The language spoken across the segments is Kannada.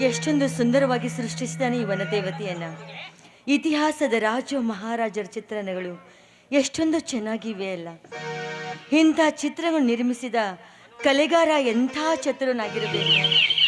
ಎಷ್ಟೊಂದು ಸುಂದರವಾಗಿ ಸೃಷ್ಟಿಸಿದಾನೆ ಈ ವನದೇವತೆಯನ್ನ. ಇತಿಹಾಸದ ರಾಜ ಮಹಾರಾಜರ ಚಿತ್ರಣಗಳು ಎಷ್ಟೊಂದು ಚೆನ್ನಾಗಿವೆ ಅಲ್ಲ. ಇಂಥ ಚಿತ್ರಗಳು ನಿರ್ಮಿಸಿದ ಕಲೆಗಾರ ಎಂಥ ಚತುರನಾಗಿರಬೇಕು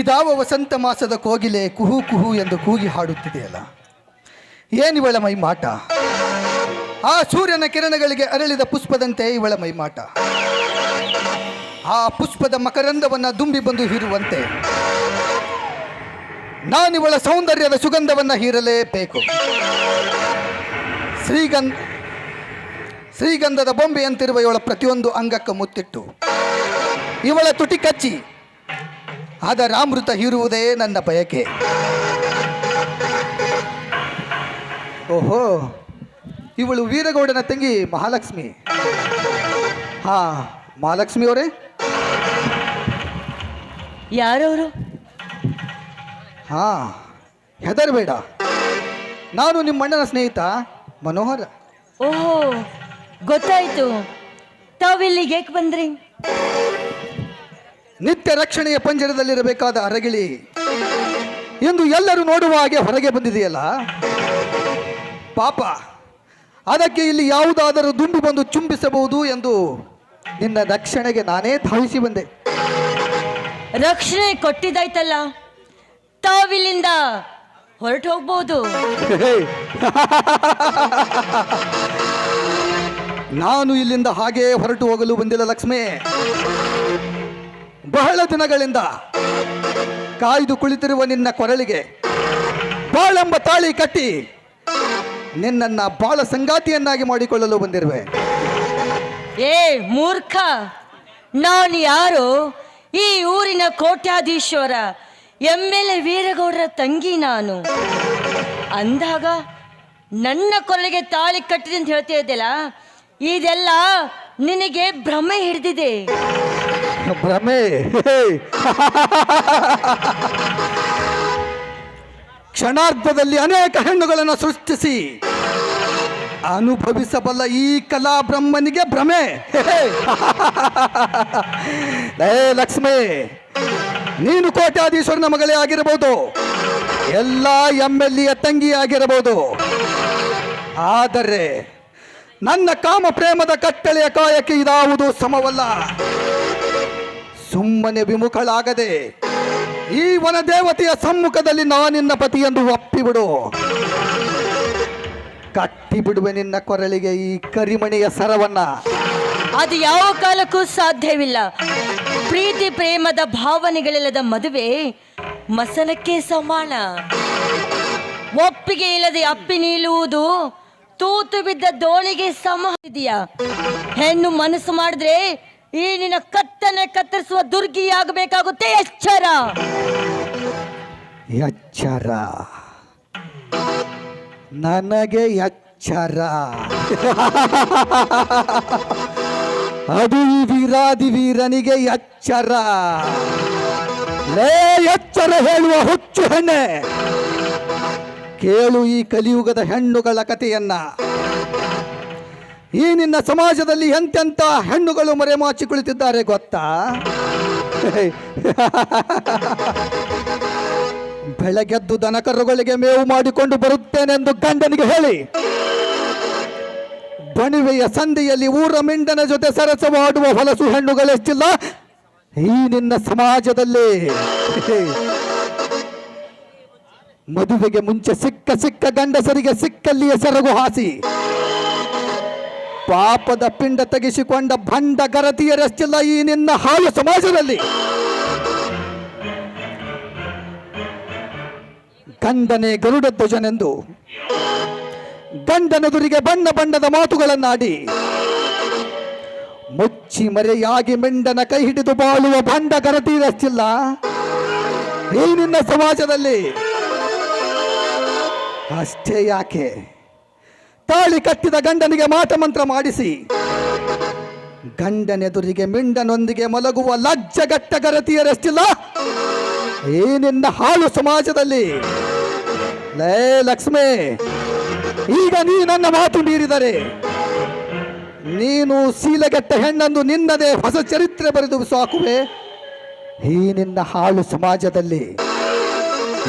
ಇದಾವ ವಸಂತ ಮಾಸದ ಕೋಗಿಲೆ ಕುಹು ಕುಹು ಎಂದು ಕೂಗಿ ಹಾಡುತ್ತಿದೆಯಲ್ಲ? ಏನಿವಳ ಮೈಮಾಟ ಆ ಸೂರ್ಯನ ಕಿರಣಗಳಿಗೆ ಅರಳಿದ ಪುಷ್ಪದಂತೆ ಇವಳ ಮೈಮಾಟ ಆ ಪುಷ್ಪದ ಮಕರಂದವನ್ನ ದುಂಬಿ ಬಂದು ಹೀರುವಂತೆ. ನಾನಿವಳ ಸೌಂದರ್ಯದ ಸುಗಂಧವನ್ನ ಹೀರಲೇಬೇಕು. ಶ್ರೀಗಂಧ, ಶ್ರೀಗಂಧದ ಬೊಂಬೆಯಂತಿರುವ ಇವಳ ಪ್ರತಿಯೊಂದು ಅಂಗಕ್ಕೆ ಮುತ್ತಿಟ್ಟು. ಇವಳ ತುಟಿ ಕಚ್ಚಿ ಅದರ ಅಮೃತ ಹೀರುವುದೇ ನನ್ನ ಬಯಕೆ. ಓಹೋ ಇವಳು ವೀರಗೌಡನ ತಂಗಿ ಮಹಾಲಕ್ಷ್ಮಿ. ಹಾ ಮಹಾಲಕ್ಷ್ಮಿ ಅವರೇ? ಯಾರವರು? ಹಾ ಹೆದರಬೇಡ. ನಾನು ನಿಮ್ಮ ಅಣ್ಣನ ಸ್ನೇಹಿತ ಮನೋಹರ. ಓಹೋ ಗೊತ್ತಾಯ್ತು. ತಾವಿಲ್ಲಿಗೆ ಯಾಕೆ ಬಂದ್ರಿ? ನಿತ್ಯ ರಕ್ಷಣೆಯ ಪಂಜರದಲ್ಲಿರಬೇಕಾದ ಅರಗಿಳಿ. ಎಂದು ಎಲ್ಲರೂ ನೋಡುವ ಹಾಗೆ ಹೊರಗೆ ಬಂದಿದೆಯಲ್ಲ? ಪಾಪ. ಅದಕ್ಕೆ ಇಲ್ಲಿ ಯಾವುದಾದರೂ ದುಂಡು ಬಂದು ಚುಂಬಿಸಬಹುದು ಎಂದು ನಿನ್ನ ರಕ್ಷಣೆಗೆ ನಾನೇ ಧಾವಿಸಿ ಬಂದೆ. ರಕ್ಷಣೆ ಕೊಟ್ಟಿದ್ದಾಯ್ತಲ್ಲ ತಾವಿಲ್ಲಿಂದ ಹೊರಟು ಹೋಗ್ಬೋದು ನಾನು ಇಲ್ಲಿಂದ ಹಾಗೇ ಹೊರಟು ಹೋಗಲು ಬಂದಿಲ್ಲ ಲಕ್ಷ್ಮಿ. ಬಹಳ ದಿನಗಳಿಂದ ಕಾಯ್ದು ಕುಳಿತಿರುವ ನಿನ್ನ ಕೊರಳಿಗೆ ಬಾಳೆಂಬ ತಾಳಿ ಕಟ್ಟಿ ನಿನ್ನನ್ನ ಬಾಳ ಸಂಗಾತಿಯನ್ನಾಗಿ ಮಾಡಿಕೊಳ್ಳಲು ಬಂದಿರುವೆ. ಏ ಮೂರ್ಖ, ನಾನು ಯಾರು? ಈ ಊರಿನ ಕೋಟ್ಯಾಧೀಶ್ವರ ಎಂ ಎಲ್ ವೀರಗೌಡರ ತಂಗಿ ನಾನು. ಅಂದಾಗ ನನ್ನ ಕೊರಳಿಗೆ ತಾಳಿ ಕಟ್ಟಿದೆ ಅಂತ ಹೇಳ್ತಾ ಇದ್ದಲ್ಲ, ಇದೆಲ್ಲ ನಿನಗೆ ಭ್ರಮೆ ಹಿಡಿದಿದೆ. ಭ್ರಮೆ. ಕ್ಷಣಾರ್ಧದಲ್ಲಿ ಅನೇಕ ಹೆಣ್ಣುಗಳನ್ನು ಸೃಷ್ಟಿಸಿ. ಅನುಭವಿಸಬಲ್ಲ ಈ ಕಲಾ ಬ್ರಹ್ಮನಿಗೆ ಭ್ರಮೆ. ಏ ಲಕ್ಷ್ಮೇ, ನೀನು ಕೋಟ್ಯಾಧೀಶ್ವರನ ಮಗಳೇ ಆಗಿರಬಹುದು. ಎಲ್ಲ ಎಂ ಎಲ್ ಎ ತಂಗಿ ಆಗಿರಬಹುದು. ಆದರೆ, ನನ್ನ ಕಾಮ ಪ್ರೇಮದ ಕಟ್ಟಳೆಯ ಕಾಯಕ್ಕೆ ಇದಾವುದು ಸಮವಲ್ಲ. ಸುಮ್ಮನೆ ವಿಮುಖಳಾಗದೆ ಈ ವನ ದೇವತೆಯ ಸಮ್ಮುಖದಲ್ಲಿ ನಾನಿನ್ನ ಪತಿ ಎಂದು ಒಪ್ಪಿಬಿಡು. ಕಟ್ಟಿ ಬಿಡುವೆ ನಿನ್ನ ಕೊರಳಿಗೆ ಈ ಕರಿಮಣಿಯ ಸರವನ್ನ. ಅದು ಯಾವ ಕಾಲಕ್ಕೂ ಸಾಧ್ಯವಿಲ್ಲ. ಪ್ರೀತಿ ಪ್ರೇಮದ ಭಾವನೆಗಳಿಲ್ಲದ ಮದುವೆ ಮಸನಕ್ಕೆ ಸಮಾನ. ಒಪ್ಪಿಗೆ ಇಲ್ಲದೆ ಅಪ್ಪಿ ನಿಲ್ಲುವುದು ತೂತು ಬಿದ್ದ ದೋಣಿಗೆ ಸಮ ಇದೆಯಾ? ಹೆಣ್ಣು ಮನಸ್ಸು ಮಾಡಿದ್ರೆ ಈ ನಿನ್ನ ಕತ್ತನೆ ಕತ್ತರಿಸುವ ದುರ್ಗಿಯಾಗಬೇಕಾಗುತ್ತೆ, ಎಚ್ಚರ. ಎಚ್ಚರ. ನನಗೆ ಎಚ್ಚರ. ಅದು ವೀರಾದಿ ವೀರನಿಗೆ ಎಚ್ಚರ. ಲೇ, ಎಚ್ಚರ ಹೇಳುವ ಹುಚ್ಚು ಹೆಣ್ಣೆ. ಕೇಳು ಈ ಕಲಿಯುಗದ ಹೆಣ್ಣುಗಳ ಕಥೆಯನ್ನ. ಈ ನಿನ್ನ ಸಮಾಜದಲ್ಲಿ ಎಂತೆಂತ ಹೆಣ್ಣುಗಳು ಮರೆಮಾಚಿ ಕುಳಿತಿದ್ದಾರೆ ಗೊತ್ತಾ? ಬೆಳಗೆದ್ದು ದನಕರುಗಳಿಗೆ ಮೇವು ಮಾಡಿಕೊಂಡು ಬರುತ್ತೇನೆಂದು ಗಂಡನಿಗೆ ಹೇಳಿ. ಬಣಿವೆಯ ಸಂಧಿಯಲ್ಲಿ ಊರ ಮಿಂಡನ ಜೊತೆ ಸರಸವಾಡುವ ಹೊಲಸು ಹೆಣ್ಣುಗಳೆಷ್ಟಿಲ್ಲ? ಈ ನಿನ್ನ ಸಮಾಜದಲ್ಲಿ. ಮದುವೆಗೆ ಮುಂಚೆ ಸಿಕ್ಕ ಸಿಕ್ಕ ಗಂಡಸರಿಗೆ ಸಿಕ್ಕಲ್ಲಿಯ ಸೆರಗು ಹಾಸಿ. ಪಾಪದ ಪಿಂಡ ತೆಗೆಸಿಕೊಂಡ ಭಂಡ ಗರತಿಯರಷ್ಟಿಲ್ಲ ಈ ನಿನ್ನ ಹಾಳು ಸಮಾಜದಲ್ಲಿ. ಗಂಡನೇ ಗರುಡ ಧ್ವಜನೆಂದು ಗಂಡನೆದುರಿಗೆ ಬಣ್ಣ ಬಣ್ಣದ ಮಾತುಗಳನ್ನಾಡಿ ಮುಚ್ಚಿ ಮರೆಯಾಗಿ ಮೆಂಡನ ಕೈ ಹಿಡಿದು ಬಾಳುವ ಭಂಡ ಗರತಿರಷ್ಟಿಲ್ಲ ಈ ನಿನ್ನ ಸಮಾಜದಲ್ಲಿ. ಅಷ್ಟೇ ಯಾಕೆ? ತಾಳಿ ಕಟ್ಟಿದ ಗಂಡನಿಗೆ ಮಾಟ ಮಂತ್ರ ಮಾಡಿಸಿ. ಗಂಡನೆದುರಿಗೆ ಮಿಂಡನೊಂದಿಗೆ ಮಲಗುವ ಲಜ್ಜಗಟ್ಟ ಗರತಿಯರಷ್ಟಿಲ್ಲ? ಈ ನಿನ್ನ ಹಾಳು ಸಮಾಜದಲ್ಲಿ. ಲೇ ಲಕ್ಷ್ಮೇ, ಈಗ ನೀ ನನ್ನ ಮಾತು ಮೀರಿದರೆ. ನೀನು ಸೀಲಗೆಟ್ಟ ಹೆಣ್ಣನ್ನು ನಿನ್ನದೆ ಹೊಸ ಚರಿತ್ರೆ ಬರೆದು ಸಾಕುವೆ. ಈ ನಿನ್ನ ಹಾಳು ಸಮಾಜದಲ್ಲಿ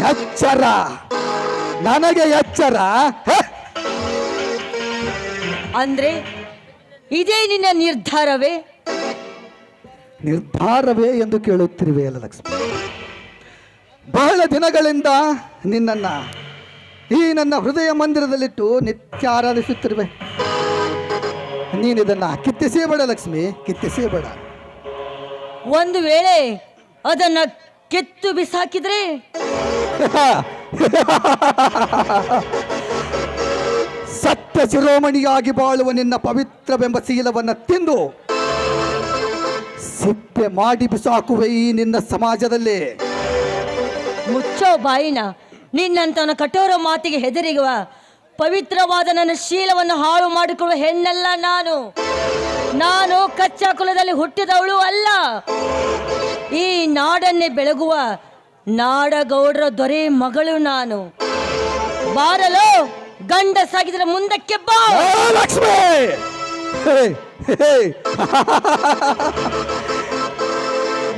ಎಚ್ಚರ, ನನಗೆ ಎಚ್ಚರ, ಹ? ಅಂದ್ರೆ ಇದೇ ನಿನ್ನ ನಿರ್ಧಾರವೇ? ನಿರ್ಧಾರವೇ ಎಂದು ಕೇಳುತ್ತಿರುವೆ ಅಲ್ಲ ಲಕ್ಷ್ಮಿ ಬಹಳ ದಿನಗಳಿಂದ ನಿನ್ನನ್ನ ಈ ನನ್ನ ಹೃದಯ ಮಂದಿರದಲ್ಲಿಟ್ಟು ನಿತ್ಯ ಆರಾಧಿಸುತ್ತಿರುವೆ ನೀನಿದನ್ನ ಕಿತ್ತಿಸೇಬೇಡ ಲಕ್ಷ್ಮಿ ಕಿತ್ತಿಸೇಬೇಡ. ಒಂದು ವೇಳೆ ಅದನ್ನ ಕೆತ್ತು ಬಿಸಾಕಿದ್ರೆ? ಸತ್ಯ ಶಿರೋಮಣಿಯಾಗಿ ಬಾಳುವ ನಿನ್ನ ಪವಿತ್ರವೆಂಬ ಶೀಲವನ್ನು ತಿಂದು ಸಿಪ್ಪೆ ಮಾಡಿ ಬಿಸಾಕುವೆ ಈ ನಿನ್ನ ಸಮಾಜದಲ್ಲಿ. ಮುಚ್ಚೋ ಬಾಯಿನ, ನಿನ್ನಂತವನ ಕಠೋರ ಮಾತಿಗೆ ಹೆದರಿಗುವ ಪವಿತ್ರವಾದ ನನ್ನ ಶೀಲವನ್ನು ಹಾಳು ಮಾಡಿಕೊಳ್ಳುವ ಹೆಣ್ಣಲ್ಲ ನಾನು. ನಾನು ಕಚ್ಚಾ ಕುಲದಲ್ಲಿ ಹುಟ್ಟಿದವಳು ಅಲ್ಲ. ಈ ನಾಡನ್ನೇ ಬೆಳಗುವ ನಾಡಗೌಡರ ದೊರೆ ಮಗಳು ನಾನು. ಬಾರಲು! ಗಂಡ ಸಾಗಿದ್ರೆ ಮುಂದಕ್ಕೆ ಬಾ. ಲಕ್ಷ್ಮಿ.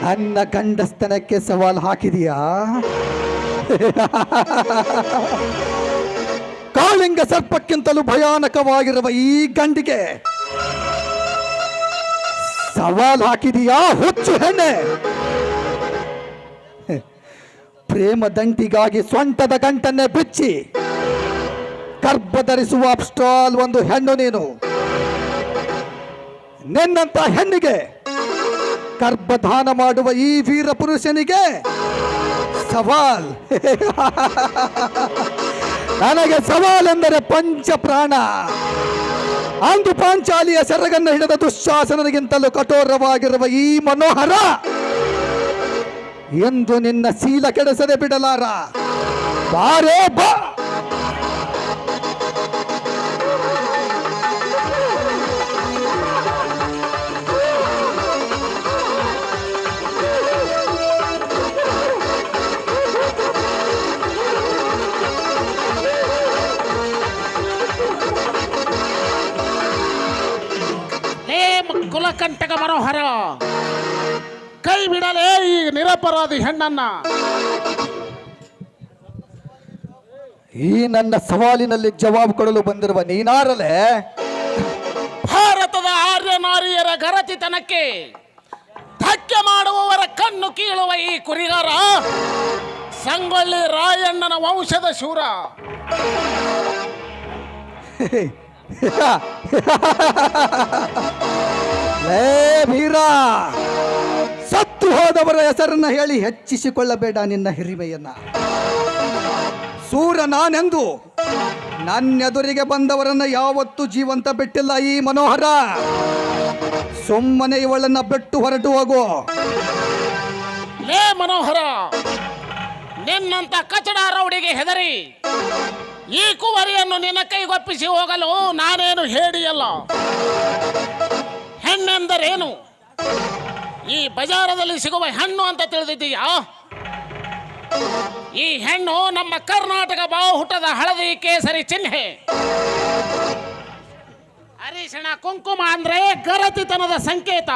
ನನ್ನ ಗಂಡಸ್ತನಕ್ಕೆ ಸವಾಲು ಹಾಕಿದೀಯಾ? ಕಾಳಿಂಗ ಸರ್ಪಕ್ಕಿಂತಲೂ ಭಯಾನಕವಾಗಿರುವ ಈ ಗಂಡಿಗೆ ಸವಾಲ್ ಹಾಕಿದೀಯಾ, ಹುಚ್ಚು ಹೆಣ್ಣೆ? ಪ್ರೇಮ ದಂಟಿಗಾಗಿ ಸ್ವಂಟದ ಗಂಟನ್ನೇ ಬಿಚ್ಚಿ ಗರ್ಭ ಧರಿಸುವ ಅಪ್ಸ್ಟಾಲ್ ಒಂದು ಹೆಣ್ಣು ನೀನು. ನಿನ್ನಂತ ಹೆಣ್ಣಿಗೆ ಗರ್ಭಧಾನ ಮಾಡುವ ಈ ವೀರ ಪುರುಷನಿಗೆ ಸವಾಲ್. ನನಗೆ ಸವಾಲ್ ಎಂದರೆ ಪಂಚ ಪ್ರಾಣ. ಅಂದು ಪಾಂಚಾಲಿಯ ಸೆರಗನ್ನು ಹಿಡಿದ ದುಶ್ಶಾಸನರಿಗಿಂತಲೂ ಕಠೋರವಾಗಿರುವ ಈ ಮನೋಹರ ಎಂದು ನಿನ್ನ ಶೀಲ ಕೆಡಿಸದೆ ಬಿಡಲಾರ. ಬಾರೇ ಬಾ. ಕುಲಕಂಟಕ ಮನೋಹರ. ಕೈ ಬಿಡಲೇ ಈ ನಿರಪರಾಧಿ ಹೆಣ್ಣನ್ನ. ಈ ನನ್ನ ಸವಾಲಿನಲ್ಲಿ ಜವಾಬು ಕೊಡಲು ಬಂದಿರುವ ನೀನಾರಲೆ? ಭಾರತದ ಆರ್ಯ ನಾರಿಯರ ಗರತಿತನಕ್ಕೆ ಧಕ್ಕೆ ಮಾಡುವವರ ಕಣ್ಣು ಕೀಳುವ ಈ ಕುರಿಗಾರ ಸಂಗೊಳ್ಳಿ ರಾಯಣ್ಣನ ವಂಶದ ಶೂರ. ಲೇ ವೀರ, ಸತ್ತು ಹೋದವರ ಹೆಸರನ್ನ ಹೇಳಿ ಹೆಚ್ಚಿಸಿಕೊಳ್ಳಬೇಡ ನಿನ್ನ ಹಿರಿಮೆಯನ್ನ. ಸೂರ ನಾನೆಂದು, ನನ್ನೆದುರಿಗೆ ಬಂದವರನ್ನ ಯಾವತ್ತೂ ಜೀವಂತ ಬಿಟ್ಟಿಲ್ಲ ಈ ಮನೋಹರ. ಸುಮ್ಮನೆ ಇವಳನ್ನ ಬಿಟ್ಟು ಹೊರಟು ಹೋಗು. ಲೇ ಮನೋಹರ, ನಿನ್ನಂತ ಕಚಡ ರೌಡಿಗೆ ಹೆದರಿ ಈ ಕುವರಿಯನ್ನು ನಿನ್ನ ಕೈಗೊಪ್ಪಿಸಿ ಹೋಗಲು ನಾನೇನು ಹೇಳಿಯಲ್ಲ? ಹೆಣ್ಣೆಂದರೇನು? ಈ ಬಜಾರದಲ್ಲಿ ಸಿಗುವ ಹೆಣ್ಣು ಅಂತ ತಿಳಿದಿದ್ದೀಯಾ? ಈ ಹೆಣ್ಣು ನಮ್ಮ ಕರ್ನಾಟಕ ಬಾಹುಟದ ಹಳದಿ ಕೇಸರಿ ಚಿಹ್ನೆ. ಅರಿಶಿಣ ಕುಂಕುಮ ಅಂದ್ರೆ ಗರತಿತನದ ಸಂಕೇತ.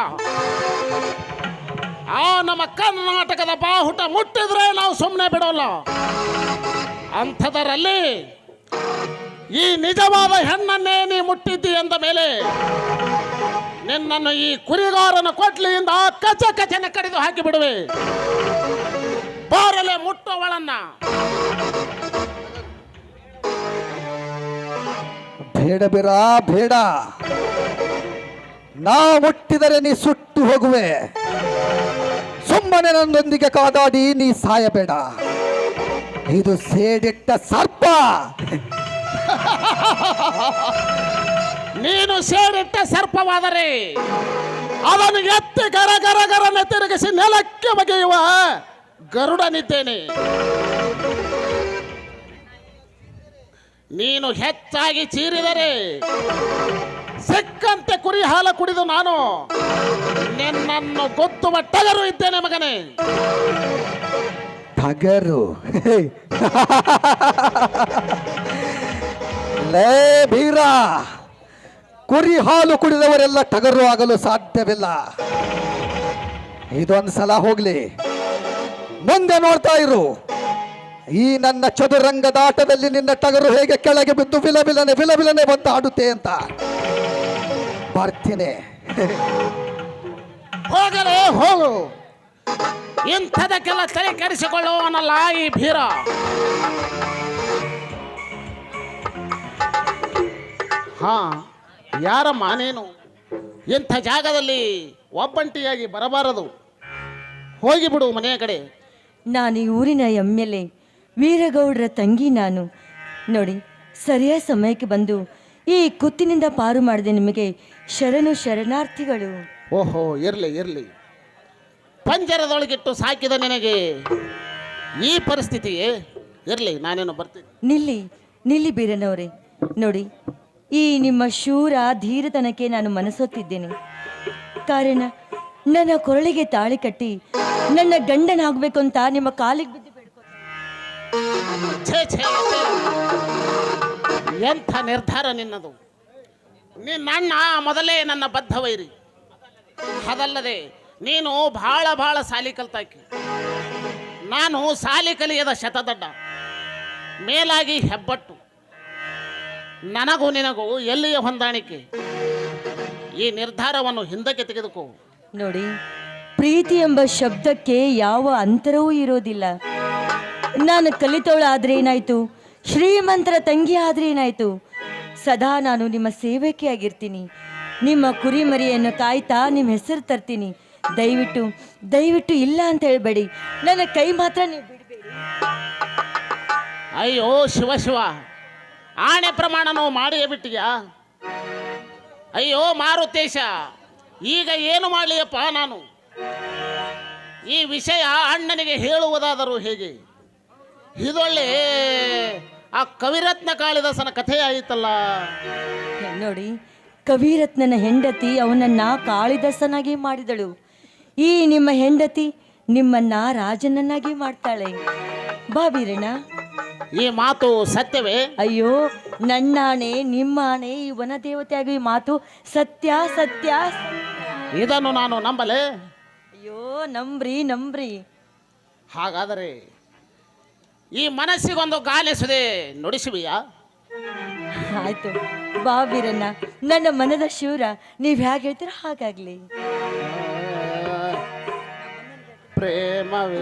ಆ ನಮ್ಮ ಕರ್ನಾಟಕದ ಬಾಹುಟ ಮುಟ್ಟಿದ್ರೆ ನಾವು ಸುಮ್ಮನೆ ಬಿಡೋಲ್ಲ. ಅಂಥದರಲ್ಲಿ ಈ ನಿಜವಾದ ಹೆಣ್ಣನ್ನೇ ನೀ ಮುಟ್ಟಿದ್ದಿ ಎಂದ ಮೇಲೆ ನಿನ್ನನ್ನು ಈ ಕುರಿಗಾರನ ಕೊಟ್ಲಿಯಿಂದ ಕಚ ಕಚನ ಕಡಿದು ಹಾಕಿ ಬಿಡುವೆ. ಬಾರಲೆ ಮುಟ್ಟುವಳನ್ನ. ಬೇಡ ಬೇಡ ಬೇಡ. ನಾ ಮುಟ್ಟಿದರೆ ನೀ ಸುಟ್ಟು ಹೋಗುವೆ. ಸುಮ್ಮನೆ ನನ್ನೊಂದಿಗೆ ಕಾದಾಡಿ ನೀ ಸಾಯಬೇಡ. ಇದು ಸೇಡಿಟ್ಟ ಸರ್ಪ. ನೀನು ಸೇರಿಟ್ಟ ಸರ್ಪವಾದರೆ ಅದನ್ನು ಎತ್ತಿ ಗರ ಗರ ಗರನೆ ತಿರುಗಿಸಿ ನೆಲಕ್ಕೆ ಬಗೆಯುವ ಗರುಡನಿದ್ದೇನೆ. ನೀನು ಹೆಚ್ಚಾಗಿ ಚೀರಿದರೆ ಸಿಕ್ಕಂತೆ ಕುರಿ ಹಾಲು ಕುಡಿದು ನಾನು ನಿನ್ನನ್ನು ಗೊತ್ತುವ ಟಗರು ಇದ್ದೇನೆ ಮಗನೇ. ಟಗರು? ಲೇ ಬೀರ, ಕುರಿ ಹಾಲು ಕುಡಿದವರೆಲ್ಲ ಟಗರು ಆಗಲು ಸಾಧ್ಯವಿಲ್ಲ. ಇದೊಂದು ಸಲ ಹೋಗ್ಲಿ. ಮುಂದೆ ನೋಡ್ತಾ ಇರು. ಈ ನನ್ನ ಚದುರಂಗದ ಆಟದಲ್ಲಿ ನಿನ್ನ ಟಗರು ಹೇಗೆ ಕೆಳಗೆ ಬಿದ್ದು ವಿಲವಿಲನೆ ವಿಲವಿಲನೆ ಬಂದು ಆಡುತ್ತೆ ಅಂತ ಬರ್ತೀನಿ. ಹೋಗಲೇ ಹೋಗು. ಇಂಥದಕ್ಕೆಲ್ಲ ತಲೆ ಕೆಡಿಸಿಕೊಳ್ಳುವವನಲ್ಲ ಈ ಭೀರ ಹಾ ಯಾರ ಮಾನೇನು? ಎಂಥ ಜಾಗದಲ್ಲಿ ಒಬ್ಬಂಟಿಯಾಗಿ ಬರಬಾರದು? ಹೋಗಿಬಿಡು ಮನೆಯ ಕಡೆ. ನಾನು ಈ ಊರಿನ ಎಂ ಎಲ್ ಎ ವೀರಗೌಡರ ತಂಗಿ ನಾನು. ನೋಡಿ ಸರಿಯಾದ ಸಮಯಕ್ಕೆ ಬಂದು ಈ ಕುತ್ತಿನಿಂದ ಪಾರು ಮಾಡಿದೆ ನಿಮಗೆ ಶರಣು ಶರಣಾರ್ಥಿಗಳು. ಓಹೋ ಇರಲಿ ಇರಲಿ. ಪಂಜರದೊಳಗಿಟ್ಟು ಸಾಕಿದ ನಿನಗೆ ಈ ಪರಿಸ್ಥಿತಿಯೇ? ಇರಲಿ ನಾನೇನು ಬರ್ತೀನಿ. ನಿಲ್ಲಿ ನಿಲ್ಲಿ ಬೀರನವರೇ. ನೋಡಿ ಈ ನಿಮ್ಮ ಶೂರ ಧೀರತನಕ್ಕೆ ನಾನು ಮನಸೊತ್ತಿದ್ದೇನೆ. ಕಾರಣ, ನನ್ನ ಕೊರಳಿಗೆ ತಾಳಿ ಕಟ್ಟಿ ನನ್ನ ಗಂಡನಾಗಬೇಕು ಅಂತ ನಿಮ್ಮ ಕಾಲಿಗೆ ಬಿದ್ದು. ಎಂಥ ನಿರ್ಧಾರ ನಿನ್ನದು? ನಿನ್ನ ಅಣ್ಣ ಮೊದಲೇ ನನ್ನ ಬದ್ಧ ವೈರಿ ಅದಲ್ಲದೆ ನೀನು ಬಹಳ ಬಹಳ ಸಾಲಿ ಕಲ್ತಾಕಿ. ನಾನು ಸಾಲಿ ಕಲಿಯದ ಶತದಡ್ಡ. ಮೇಲಾಗಿ ಹೆಬ್ಬಟ್ಟು. ನನಗೂ ನಿನಗೂ ಎಲ್ಲಿಯ ಹೊಂದಾಣಿಕೆ? ಈ ನಿರ್ಧಾರವನ್ನು ಹಿಂದಕ್ಕೆ ತೆಗೆದುಕೋ. ನೋಡಿ ಪ್ರೀತಿ ಎಂಬ ಶಬ್ದಕ್ಕೆ ಯಾವ ಅಂತರವೂ ಇರೋದಿಲ್ಲ. ನಾನು ಕಲಿತವಳಾದ್ರೆ ಏನಾಯ್ತು? ಶ್ರೀಮಂತರ ತಂಗಿ ಆದ್ರೆ ಏನಾಯ್ತು? ಸದಾ ನಾನು ನಿಮ್ಮ ಸೇವಕಿ ಆಗಿರ್ತೀನಿ ನಿಮ್ಮ ಕುರಿಮರಿಯನ್ನು ಕಾಯ್ತಾ ನಿಮ್ಮ ಹೆಸರು ತರ್ತೀನಿ. ದಯವಿಟ್ಟು ದಯವಿಟ್ಟು ಇಲ್ಲ ಅಂತ ಹೇಳ್ಬೇಡಿ. ನನ್ನ ಕೈ ಮಾತ್ರ ನೀವು ಬಿಡಬೇಡಿ. ಅಯ್ಯೋ ಶಿವ ಶಿವ. ಆಣೆ ಪ್ರಮಾಣ ನಾವು ಮಾಡಿಯೇ ಬಿಟ್ಟಿಯಾ ಅಯ್ಯೋ, ಮಾರುತೇಶ, ಈಗ ಏನು ಮಾಡಲಿಯಪ್ಪ ನಾನು? ಈ ವಿಷಯ ಅಣ್ಣನಿಗೆ ಹೇಳುವುದಾದರೂ ಹೇಗೆ? ಇದೊಳ್ಳೆ ಆ ಕವಿರತ್ನ ಕಾಳಿದಾಸನ ಕಥೆ ಆಯಿತಲ್ಲ. ನೋಡಿ, ಕವಿರತ್ನನ ಹೆಂಡತಿ ಅವನನ್ನ ಕಾಳಿದಾಸನಾಗಿ ಮಾಡಿದಳು. ಈ ನಿಮ್ಮ ಹೆಂಡತಿ ನಿಮ್ಮನ್ನ ರಾಜನನ್ನಾಗಿ ಮಾಡ್ತಾಳೆ. ಬಾ ವೀರಣ್ಣ. ಈ ಮಾತು ಸತ್ಯವೇ? ಅಯ್ಯೋ ನನ್ನಾಣೆ ನಿಮ್ಮಾಣೆ ಈ ವನ ದೇವತೆಯಾಗಿ ಈ ಮಾತು ಸತ್ಯ ಸತ್ಯ. ಇದನ್ನು ನಾನು ನಂಬಲೆ? ಅಯ್ಯೋ ನಂಬ್ರಿ ನಂಬ್ರಿ. ಹಾಗಾದರೆ ಈ ಮನಸ್ಸಿಗೊಂದು ಗಾಲಿಸುದೆ ನುಡಿಸುವಿಯಾ? ಆಯ್ತು ಬಾ ವೀರಣ್ಣ. ನನ್ನ ಮನದ ಶೂರ ನೀವ್ ಹೇಗೆ ಹೇಳ್ತೀರ ಹಾಗಾಗ್ಲಿ. ಪ್ರೇಮವೇ?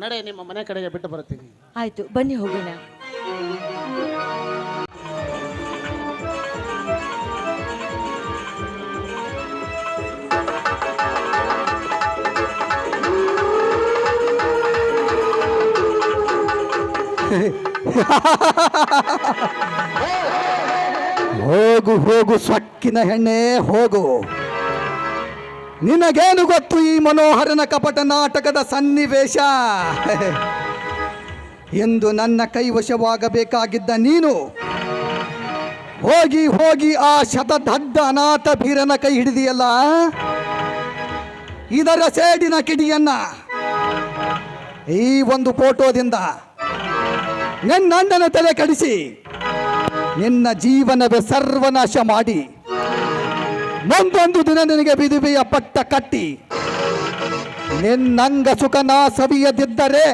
ನಡೆ ನಿಮ್ಮ ಮನೆ ಕಡೆಗೆ ಬಿಟ್ಟು ಬರುತ್ತೀನಿ. ಆಯ್ತು ಬನ್ನಿ ಹೋಗೋಣ. ಹೋಗು ಹೋಗು ಸೊಕ್ಕಿನ ಹೆಣ್ಣೆ ಹೋಗು. ನಿನಗೇನು ಗೊತ್ತು ಈ ಮನೋಹರನ ಕಪಟ ನಾಟಕದ ಸನ್ನಿವೇಶ? ಎಂದು ನನ್ನ ಕೈವಶವಾಗಬೇಕಾಗಿದ್ದ ನೀನು, ಹೋಗಿ ಹೋಗಿ ಆ ಶತದಡ್ಡ ಅನಾಥ ಬೀರನ ಕೈ ಹಿಡಿದಿಯಲ್ಲ? ಇದರ ಸೇಡಿನ ಕಿಡಿಯನ್ನ ಈ ಒಂದು ಫೋಟೋದಿಂದ ನಿನ್ನಣ್ಣನ ತಲೆ ಕಡಿಸಿ ನಿನ್ನ ಜೀವನವೇ ಸರ್ವನಾಶ ಮಾಡಿ. ಮುಂದೊಂದು ದಿನ ನಿನಗೆ ಬಿದುವೆಯ ಪಟ್ಟ ಕಟ್ಟಿ. ನಿನ್ನಂಗ ಸುಖನ ಸವಿಯದಿದ್ದರೆ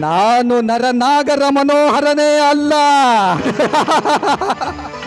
ನಾನು ನರನಾಗರ ಮನೋಹರನೇ ಅಲ್ಲ.